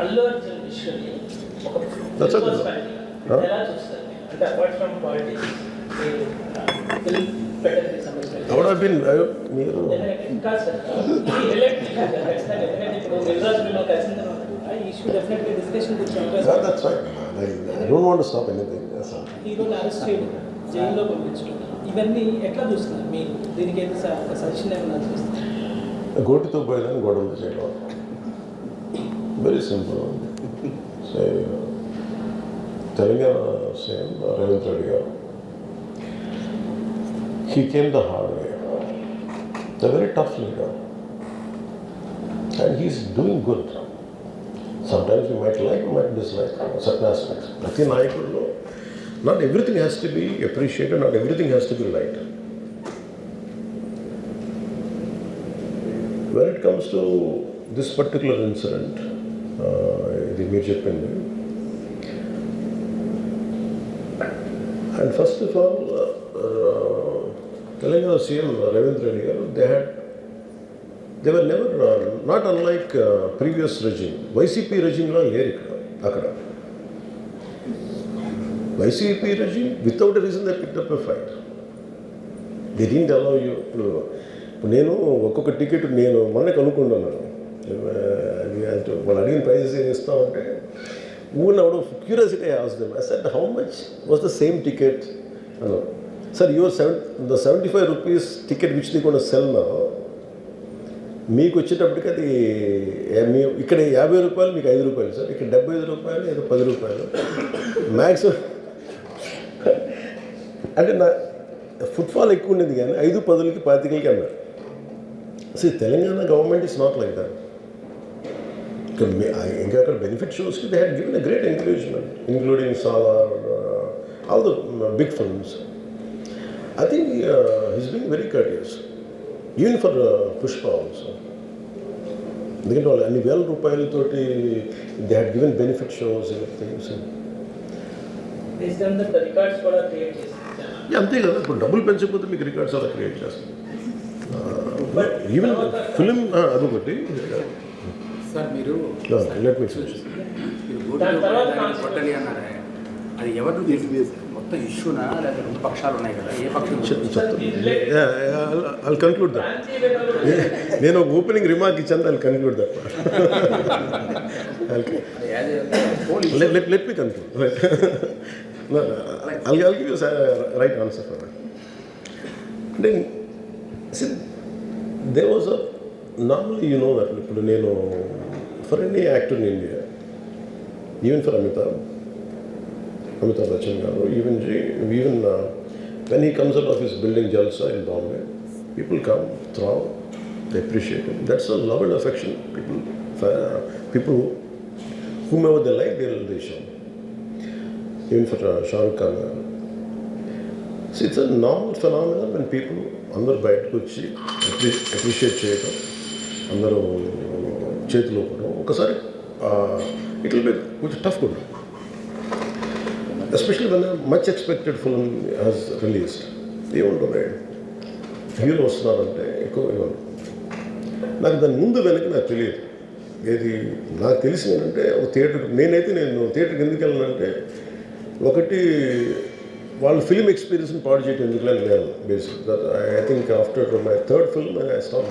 అల్లు అర్జున్ విషయాన్ని ఒక That's okay. personality. Huh? ఎలా చూస్తారు అంటే అపార్ట్ ఫ్రమ్ పాలిటిక్స్ మీరు. హీరోని అరెస్ట్ చేయడం జైల్లో పంపించడం ఇవన్నీ ఎట్లా చూస్తున్నారు దీనికి అయితే సజెషన్ గోటితో పోయేదాన్ని గొడవలు చేయడం Very simple. Say, Taliga, same, Ravi He came the hard way. The very tough leader. And he's doing good. Sometimes you might like, you might dislike certain aspects. could know. not everything has to be appreciated, not everything has to be liked. When it comes to this particular incident, ఇది మీరు చెప్పింది and first of all Telangana CM Revanth Reddy గారు they had they were never not unlike previous regime YCP రెజిమ్లో లేరు ఇక్కడ అక్కడ. YCP regime without reason they pick up a fight the didn't allow you ఇప్పుడు నేను ఒక్కొక్క ticket నేను మొన్నకి అనుకుంటున్నాను వాళ్ళు అడిగిన ప్రైజెస్ ఏం ఇస్తామంటే ఊరిన అవడం curiosity asked them I said how much was the same ticket అన్నారు. Sir your seven the seventy five rupees ticket which the కూడా సెల్ నా మీకు వచ్చేటప్పటికి అది మీ ఇక్కడ యాభై రూపాయలు మీకు ఐదు రూపాయలు. సార్ ఇక్కడ డెబ్బై ఐదు రూపాయలు ఏదో పది రూపాయలు. మ్యాక్సిమం అంటే నా ఫుట్ఫాల్ ఎక్కువ ఉండేది కానీ ఐదు పదులకి పాతికలకి అన్నారు. So Telangana government is not like that ఇంకా అక్కడ benefit షోస్కి they had given a great encouragement including Salaar all the big films I think his been very curious even for Pushpa also ఎందుకంటే వాళ్ళు అన్ని వేల రూపాయలతోటి they had given benefit shows things అంతే కదా. ఇప్పుడు డబ్బులు పెంచకపోతే మీకు రికార్డ్స్ అలా క్రియేట్ But ఈవెన్ ఫిలిం అదొకటి. సార్ మీరు లెట్ మీ అన్నారే. అది ఎవరు మొత్తం ఇష్యూనా? లేకపోతే రెండు పక్షాలు ఉన్నాయి కదా ఏ పక్షం ఐ కన్క్లూడ్ నేను ఒక ఓపెనింగ్ రిమార్క్ ఇచ్చాను I conclude answer for that. Then, see, there was a, normally you know that, ఇప్పుడు నేను for any act in India even for Amitabh Amitabh Bachchan గారు even even when he comes out of building Jalsa in Bombay people come through they appreciate that's a love and affection people people whom ever the like there దేశం even for Shahrukh Khan గారు so it's a normal phenomenal and people అందరు బయటకు వచ్చి అప్రి appreciate చేయటం అందరూ చేతిలో కూడా ఒకసారి ఇట్ విల్ బి కొంచెం టఫ్ కూడా especially one much expected film has released ఏముంటుంది హీరో వస్తున్నారంటే ఎక్కువ ఇవ్వను. నాకు దాని ముందు వెనక నాకు తెలియదు. ఏది నాకు తెలిసింది ఏంటంటే ఒక థియేటర్ నేనైతే నేను థియేటర్కి ఎందుకు వెళ్ళానంటే ఒకటి వాళ్ళ ఫిల్మ్ ఎక్స్పీరియన్స్ని పాడు చేయటం ఎందుకు నేను basic I think after my third film I stop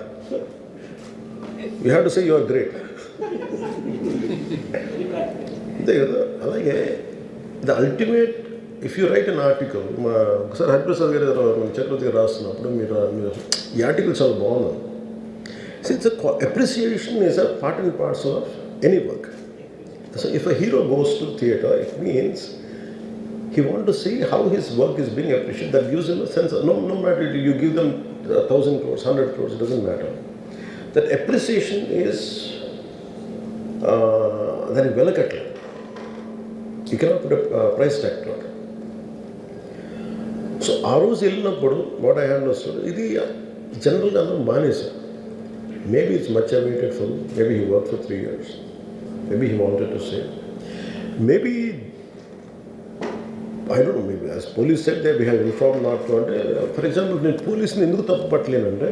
You have to say you are great అంతే కదా అలాగే the ultimate if you write an article మా ఒకసారి హరిప్రసాద్ గారు ఏదో మన చక్రవర్తి గారు రాస్తున్నప్పుడు మీరు మీరు ఈ ఆర్టికల్ చాలా బాగుంది so it's appreciation is a part and parts of any work So if a hero goes to theatre, it means he want to see how his work is being appreciated. That gives him a sense. Of, no, no matter you give them a thousand crores, hundred crores, it doesn't matter. That appreciation is uh, that is వెలకట్లేదు he cannot put price tag to so ఆ రోజు వెళ్ళినప్పుడు what I hand వస్తుంది ఇది జనరల్గా అందరం మానేశారు maybe it's much awaited for maybe he work for three years maybe he wanted to save maybe I don't maybe as police said they behave inform not అంటే for example నేను పోలీస్ని ఎందుకు తప్పు పట్టలేనంటే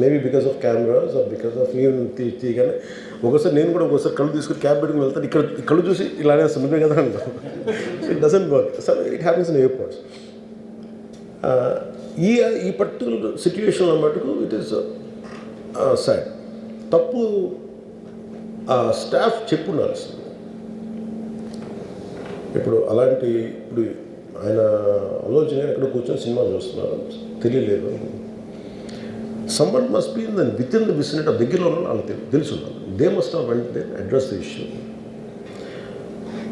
Maybe because of cameras or because of even తీయగానే ఒకసారి నేను కూడా ఒకసారి కళ్ళు తీసుకుని క్యాబ్ పెట్టుకుని వెళ్తాను. ఇక్కడ కళ్ళు చూసి ఇలానే నువ్వే కదా అంటాను it doesn't work so it happens in airports ఈ ఈ పర్టికులర్ సిచ్యువేషన్లో మటుకు ఇట్ ఈస్ సాడ్ తప్పు ఆ స్టాఫ్ చెప్పుండాల్సింది. ఇప్పుడు అలాంటి ఇప్పుడు ఆయన ఆలోచన ఎక్కడ కూర్చొని సినిమా చూస్తున్నారు తెలియలేదు. Someone must be in then with in the vicinity ఆ దగ్గరలో ఉన్న వాళ్ళకి తెలుసు తెలిసి. They must of went they address the issue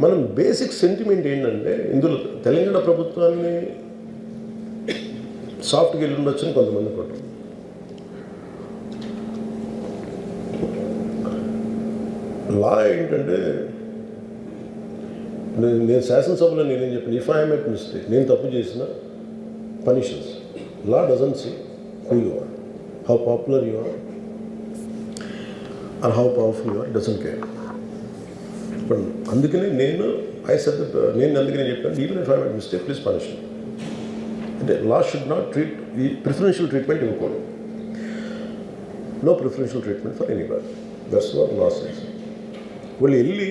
మనం బేసిక్ సెంటిమెంట్ ఏంటంటే ఇందులో తెలంగాణ ప్రభుత్వాన్ని సాఫ్ట్గా వెళ్ళి ఉండొచ్చు అని కొంతమంది పట్టు లా ఏంటంటే నేను నేను శాసనసభలో నేనేం చెప్పాను ఇఫ్ ఐ మెట్ మిస్టేక్ నేను తప్పు చేసిన punishments law doesn't see who you are how popular you are are how powerful you are doesn't care ఇప్పుడు అందుకనే నేను ఐ సెట్ నేను అందుకనే చెప్పాను even if I mistake please punish అంటే లా షుడ్ నాట్ ట్రీట్ ఈ ప్రిఫరెన్షియల్ ట్రీట్మెంట్ ఇవ్వకూడదు. No preferential treatment for any bar that's what laws వాళ్ళు వెళ్ళి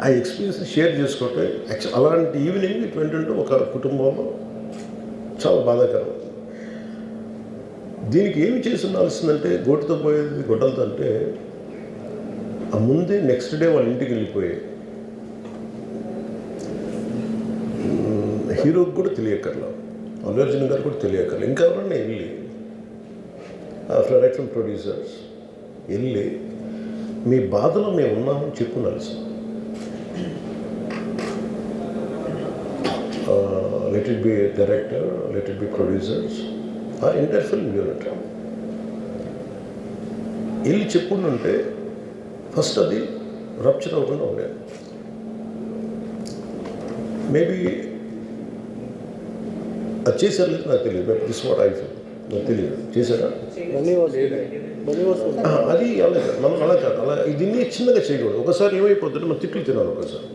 ఆ- ఎక్స్పీరియన్స్ షేర్ చేసుకోవటం అలాంటి ఈవినింగ్ ఇటువంటి ఒక కుటుంబంలో చాలా బాధాకరం. దీనికి ఏమి చేసి ఉండాల్సిందంటే గోటుతో పోయేది గొడ్డలతో అంటే ఆ ముందే నెక్స్ట్ డే వాళ్ళ ఇంటికి వెళ్ళిపోయాయి హీరోకి కూడా తెలియక్కర్లేదు అల్లు అర్జున్ గారు కూడా తెలియకర్లా ఇంకా ఎవరన్నా వెళ్ళి ఆ ఫ్రమ్ ప్రొడ్యూసర్స్ వెళ్ళి మీ బాధలో మేము ఉన్నామని చెప్పుండాల్సింది let it be director let it be producers ఆ ఎంటైర్ ఫిల్మ్ యూనిట్ వెళ్ళి చెప్పుండుంటే ఫస్ట్ అది రప్చర్ అవ్వకుండా ఉండేది మేబీ అది చేశారు లేదు నాకు తెలియదు దిస్ వాట్ ఐ ఫీల్ నాకు తెలియదు. చేశారా? అది అలా కాదు. మనం అలా కాదు. అలా దీన్ని చిన్నగా చేయకూడదు. ఒకసారి ఏమైపోతుంటే మనం తిట్లు తినాలి ఒకసారి.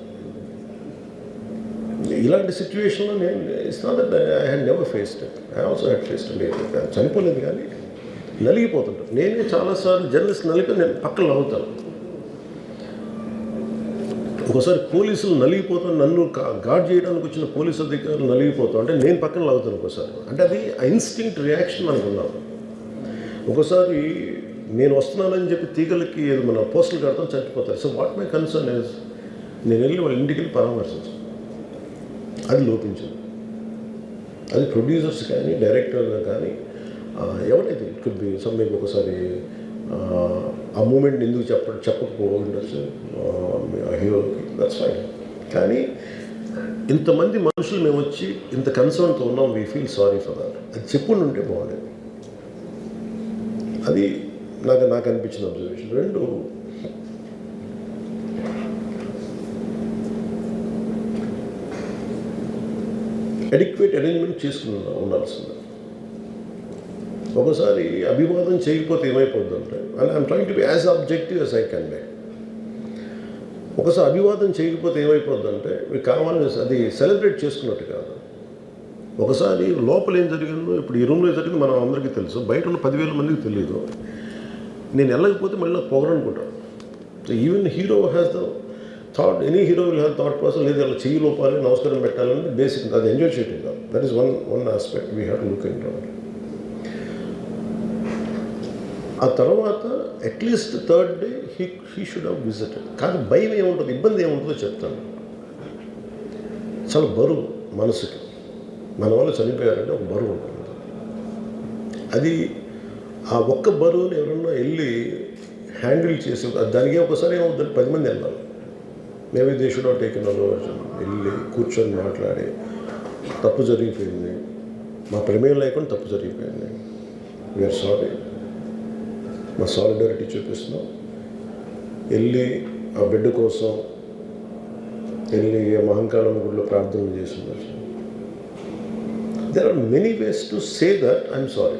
ఇలాంటి సిచ్యువేషన్లో నేను it's not that I had never faced I also had faced లేదు చనిపోలేదు కానీ నలిగిపోతుంటాను. నేనే చాలాసార్లు జర్నలిస్ట్ నలిపి నేను పక్కన నవ్వుతాను. ఒకసారి పోలీసులు నలిగిపోతాను. నన్ను గార్డ్ చేయడానికి వచ్చిన పోలీసు అధికారులు నలిగిపోతాం అంటే నేను పక్కన లాగుతాను ఒకసారి. అంటే అది ఇన్స్టింక్ట్ రియాక్షన్ అనుకున్నాను. ఒకసారి నేను వస్తున్నానని చెప్పి తీగలకి ఏదో మన పోస్టులు కడతాం చచ్చిపోతారు. So what my concern is నేను వెళ్ళి వాళ్ళ ఇంటికి వెళ్ళి పరామర్శించు అది లోపించదు. అది ప్రొడ్యూసర్స్ కానీ డైరెక్టర్ కానీ ఎవరైతే ఇట్ కుడ్ బి సమ్థింగ్ ఒకసారి ఆ, మూమెంట్ ఎందుకు చెప్ప చెప్పకపోవచ్చు హీరోకి దట్స్ ఫైన్ కానీ ఇంతమంది మనుషులు మేము వచ్చి ఇంత కన్సర్న్తో ఉన్నాం we feel sorry for that అది చెప్పుండి బాగుండేది. అది నాకు నాకు అనిపించిన అబ్జర్వేషన్ రెండు అడిక్వేట్ అరేంజ్మెంట్ చేసుకుని ఉండాల్సింది. ఒకసారి అభివాదం చేయకపోతే ఏమైపోద్ది అంటే and I'm trying to be as objective as I can be ఒకసారి అభివాదం చేయకపోతే ఏమైపోద్ది అంటే మీకు కావాలని అది సెలబ్రేట్ చేసుకున్నట్టు కాదు. ఒకసారి లోపల ఏం జరిగిందో ఇప్పుడు ఈ రూమ్లో జరిగింది మనం అందరికీ తెలుసు. బయట ఉన్న పదివేల మందికి తెలియదు నేను వెళ్ళకపోతే మళ్ళీ నాకు పొగరనుకుంటాను even hero has the thought any hero will have thought process లేదు అలా చెయ్యి లోపాలి నమస్కారం పెట్టాలని బేసిక్ అది ఎంజాయ్ చేయటం కాదు. That is one one aspect we have to look in ఆ తర్వాత at least third day he he should have visited కానీ భయం ఏముంటుంది ఇబ్బంది ఏముంటుందో చెప్తాను. చాలా బరువు మనసుకి. మన వాళ్ళు చనిపోయారంటే ఒక బరువు ఉంటుంది. అది ఆ ఒక్క బరువుని ఎవరన్నా వెళ్ళి హ్యాండిల్ చేసి దానికి ఒకసారి ఏమవుతుంది పది మంది వెళ్ళాలి. మేబీ దే షుడ్ వెళ్ళి కూర్చొని మాట్లాడి తప్పు జరిగిపోయింది. మా ప్రమేయం లేకుండా తప్పు జరిగిపోయింది. వీఆర్ సారీ మా సాలిడారిటీ చూపిస్తున్నాం. వెళ్ళి ఆ బిడ్డ కోసం వెళ్ళి ఆ మహంకాళం గుడిలో ప్రార్థనలు చేస్తున్నారు. There are many ways to say that I'm sorry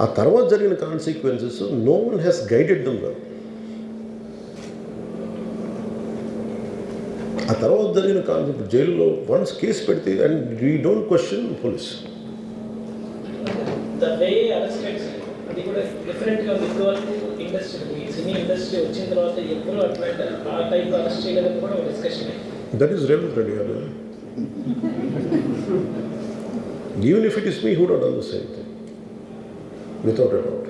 ఆ తర్వాత జరిగిన consequences no one has guided them well ఆ తర్వాత జరిగిన కాన్సెప్ట్ జైల్లో వన్స్ కేసు పెడితే and we don't question police that is Revanth Reddy గారు even if it is me who డోట్ done the same thing without a doubt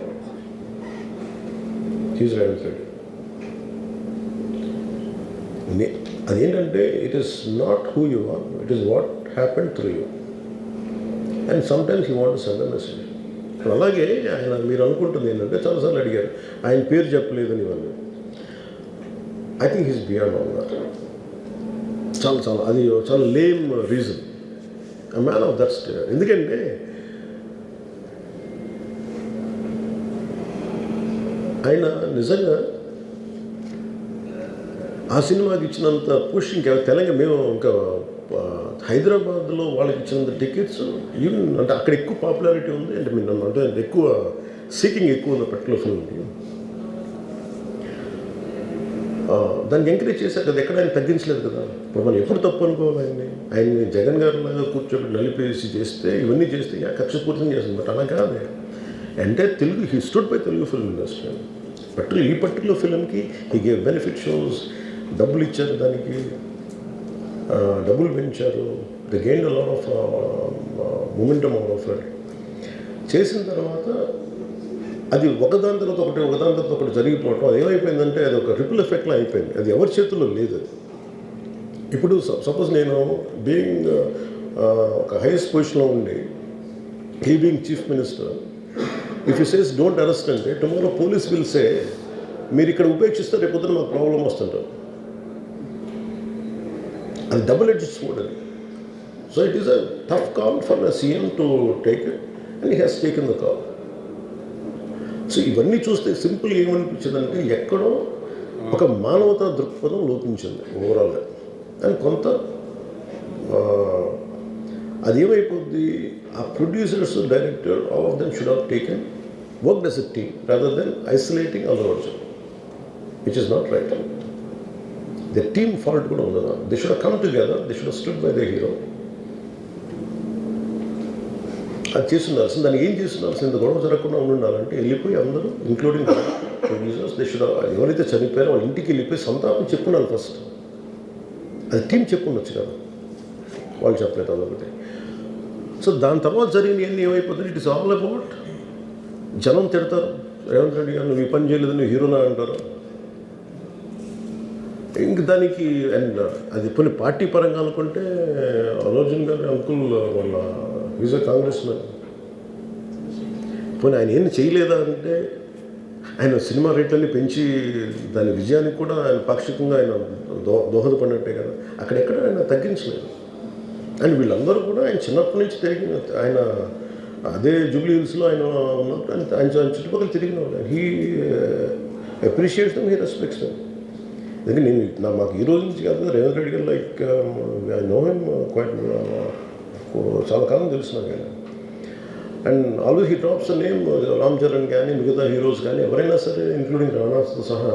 he's నే- అదేంటంటే it is not who you are it is what happen through you and sometimes you want send message ఇప్పుడు అలాగే ఆయన మీరు అనుకుంటుంది ఏంటంటే చాలాసార్లు అడిగారు. ఆయన పేరు చెప్పలేదని ఇవన్నీ. I think he's beyond all that చాలా చాలా అది చాలా lame reason man of that ఎందుకంటే ఆయన నిజంగా ఆ సినిమాకి ఇచ్చినంత పుష్ ఇంకా తెలంగాణ మేము ఇంకా హైదరాబాద్లో వాళ్ళకి ఇచ్చినంత టికెట్స్ ఈవెన్ అంటే అక్కడ ఎక్కువ పాపులారిటీ ఉంది. అంటే మీరు నన్ను అంటే ఎక్కువ సీకింగ్ ఎక్కువ ఉంది పర్టికులర్ ఫిల్మ్కి దాన్ని ఎంకరేజ్ చేశారు కదా ఎక్కడ ఆయన తగ్గించలేదు కదా. ఇప్పుడు మనం ఎప్పుడు తప్పు అనుకోవాలి ఆయన్ని? జగన్ గారు లాగా కూర్చోబెట్టి నలిపేసి చేస్తే ఇవన్నీ చేస్తే యా కక్షపూర్తం చేస్తుంది. బట్ అలా కాదు. అంటే Telugu he stood by Telugu film industry particular ఈ పర్టికులర్ ఫిల్మ్కి హీ గేవ్ బెనిఫిట్ షోస్ డబ్బులు ఇచ్చారు దానికి డబ్బులు పెంచారు. The gain lot of momentum of చేసిన తర్వాత అది ఒకదాని తర్వాత ఒకటి ఒకదాని తర్వాత ఒకటి జరిగిపోవటం అది ఏమైపోయిందంటే అది ఒక రిపుల్ ఎఫెక్ట్లో అయిపోయింది. అది ఎవరి చేతుల్లో లేదు అది. ఇప్పుడు సపోజ్ నేను బీయింగ్ ఒక హైయెస్ట్ పొజిషన్లో ఉండి he being chief minister if you says don't arrest అంటే టుమారో పోలీస్ విల్ సే మీరు ఇక్కడ ఉపేక్షిస్తే రేపు పొద్దున మాకు ప్రాబ్లం వస్తుంటారు. అది డబుల్ ఎడ్జ్ స్వోర్డ్ అది. So it is a tough call for the CM to take it and he has taken the call so ఇవన్నీ చూస్తే సింపుల్ ఏమనిపించిందంటే ఎక్కడో ఒక మానవతా దృక్పథం లోపించింది ఓవరాల్గా అండ్ కొంత అదేమైపోద్ది అది ఏమైపోద్ది? ఆ producers director all of them should have taken work does a team rather than isolating Allu Arjun which is not right the team fault కూడా ఉండదు they should come together they should stood by the hero అది చేస్తుండాల్సింది దాన్ని ఏం చేస్తుండాల్సింది ఇంత గొడవ జరగకుండా ఉండాలంటే వెళ్ళిపోయి అందరూ ఇంక్లూడింగ్ ప్రొడ్యూసర్స్ దే షుడ్ ఎవరైతే చనిపోయారో వాళ్ళ ఇంటికి వెళ్ళిపోయి సంతాపం చెప్పుండాలి ఫస్ట్ అది టీం చెప్పుండొచ్చు కదా? వాళ్ళు చెప్పలేదు అదొకటి. సో దాని తర్వాత జరిగినవన్నీ ఏమైపోతుంది ఇట్ ఇస్ ఆల్ అబౌట్ జనం తిడతారు. రేవంత్ రెడ్డి గారు నువ్వు ఈ పని చేయలేదు నువ్వు హీరోనా అంటారు. ఇంక దానికి అండ్ అది కొన్ని పార్టీ పరంగా అనుకుంటే అల్లర్జున్ గారి అంకుల్ వాళ్ళ ఈజ్ కాంగ్రెస్ మ్యాన్ పోనీ ఆయన ఏం చేయలేదా అంటే ఆయన సినిమా రేట్లని పెంచి దాని విజయానికి కూడా ఆయన పాక్షికంగా ఆయన దో దోహదపడినట్టే కదా. అక్కడెక్కడ ఆయన తగ్గించలేదు. అండ్ వీళ్ళందరూ కూడా ఆయన చిన్నప్పటి నుంచి తిరిగిన ఆయన అదే జూబ్లీ హిల్స్లో ఆయన ఉన్నప్పుడు ఆయన ఆయన చుట్టుపక్కల తిరిగిన వాళ్ళు he appreciates them he respects them ఎందుకంటే నేను నా మాకు ఈ రోజు నుంచి కాదు Revanth Reddy garu like I know him quite చాలా కాలం తెలుసు నాకు ఆయన. And always he drops name Ram Charan కానీ మిగతా హీరోస్ కానీ ఎవరైనా సరే ఇంక్లూడింగ్ రాణాస్తో సహా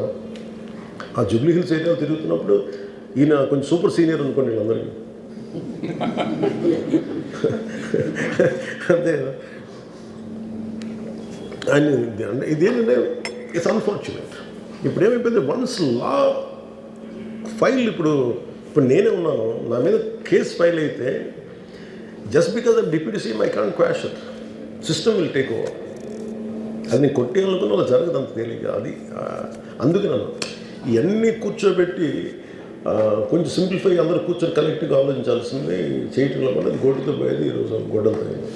ఆ జూబ్లీ హిల్స్ ఏరియాలో తిరుగుతున్నప్పుడు ఈయన కొంచెం సూపర్ సీనియర్ అనుకోండి వీళ్ళందరికీ. అంతే అని ఇది- అంటే ఇదేంటంటే ఇట్స్ అన్ఫార్చునేట్ ఇప్పుడు ఏమైపోయింది వన్స్ లా ఫైల్ ఇప్పుడు ఇప్పుడు నేనే ఉన్నాను. నా మీద కేసు ఫైల్ అయితే just because of deputy CM I can quash system will take over అది నేను కొట్టేయాలనుకున్న అలా జరగదు అంత తేలిక అది అందుకే నన్ను ఇవన్నీ కూర్చోబెట్టి కొంచెం సింప్లిఫై అందరూ కూర్చొని కలెక్టివ్గా ఆలోచించాల్సింది చేయటంలో కూడా అది పోయేది ఈరోజు గొడ్డలతో అయింది.